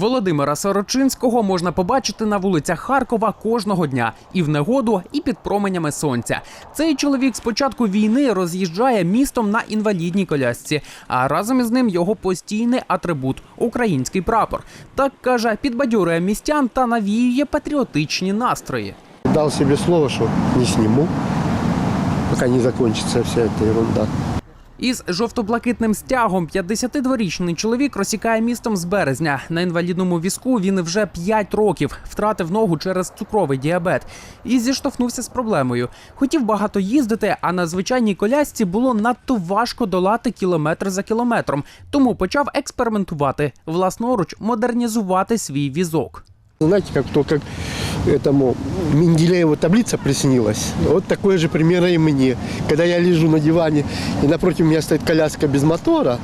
Володимира Сорочинського можна побачити на вулицях Харкова кожного дня і в негоду, і під променями сонця. Цей чоловік з початку війни роз'їжджає містом на інвалідній колясці, а разом із ним його постійний атрибут український прапор. Так каже, підбадьорює містян та навіює патріотичні настрої. Дал себе слово, что не сниму, пока не закончится вся эта ерунда. Із жовто-блакитним стягом 52-річний чоловік розсікає містом з березня. На інвалідному візку він вже 5 років втратив ногу через цукровий діабет і зіштовхнувся з проблемою. Хотів багато їздити, а на звичайній колясці було надто важко долати кілометр за кілометром. Тому почав експериментувати власноруч модернізувати свій візок. Знаете, как то, как этому Менделееву таблица приснилась. Вот такое же примерно и мне. Когда я лежу на диване, и напротив меня стоит коляска без мотора,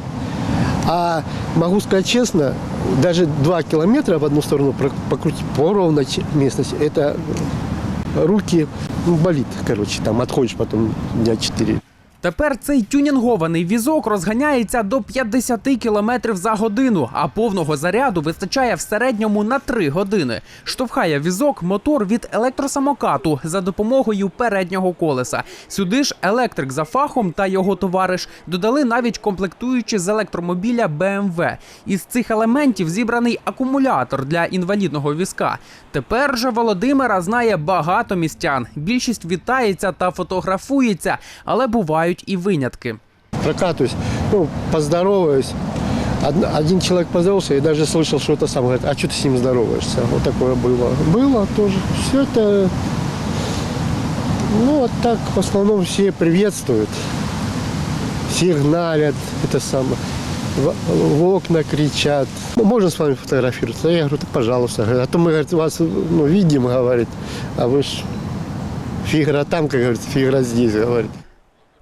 а могу сказать честно, даже два километра в одну сторону покрутить по ровной местности, это руки ну, болит, короче, там отходишь потом дня четыре. Тепер цей тюнінгований візок розганяється до 50 км за годину, а повного заряду вистачає в середньому на 3 години. Штовхає візок мотор від електросамокату за допомогою переднього колеса. Сюди ж електрик за фахом та його товариш додали навіть комплектуючі з електромобіля BMW. Із цих елементів зібраний акумулятор для інвалідного візка. Тепер же Володимира знає багато містян. Більшість вітається та фотографується, але бувають і винятки. прокатываюсь, ну, поздороваюсь. Од- Один человек поздоровался и даже слышал, что это сам говорит, а что ты с ним здороваешься? Вот такое было. Было тоже. Все это, ну, вот так в основном все приветствуют. Все гналят, это самое. В, в окна кричат. «Ну, Можно с вами фотографироваться? Я говорю, да, пожалуйста. А то мы, говорит, вас ну, видим, говорит, а вы ж фигра там, как говорится, фигра здесь, говорит.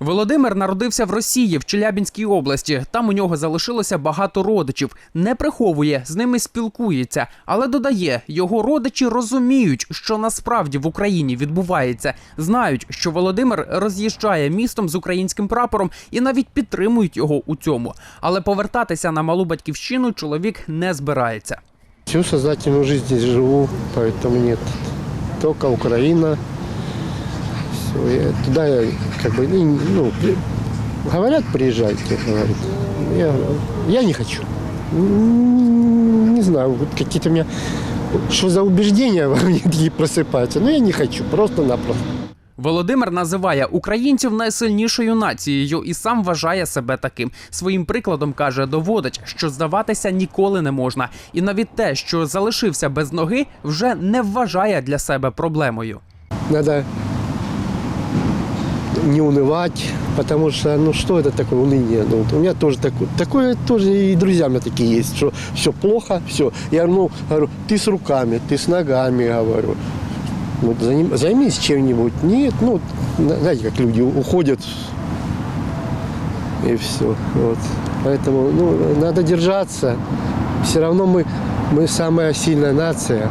Володимир народився в Росії в Челябінській області. Там у нього залишилося багато родичів. Не приховує, з ними спілкується, але додає, його родичі розуміють, що насправді в Україні відбувається. Знають, що Володимир роз'їжджає містом з українським прапором і навіть підтримують його у цьому. Але повертатися на малу батьківщину чоловік не збирається. Всю сознательную жизнь живу, поэтому нет. Только Украина. Все, я туда я как бы, ну, ну, говорят, приезжайте, говорят. Я, я не хочу. Не знаю, вот какие-то у меня, что за убеждения во мне такие просыпаются, но я не хочу, просто-напросто. Володимир називає українців найсильнішою нацією і сам вважає себе таким. Своїм прикладом каже, доводить, що здаватися ніколи не можна, і навіть те, що залишився без ноги, вже не вважає для себе проблемою. Надо не унывать, потому что, ну что это такое уныние? Ну, у меня тоже такое, такое тоже и друзья у меня такие есть, что все плохо, все. Я ну, говорю, ты с руками, ты с ногами, говорю. Ну, заним- займись чем-нибудь. Нет, ну, на- знаете, как люди уходят и все. Вот. Поэтому, ну, надо держаться. Все равно мы, мы самая сильная нация.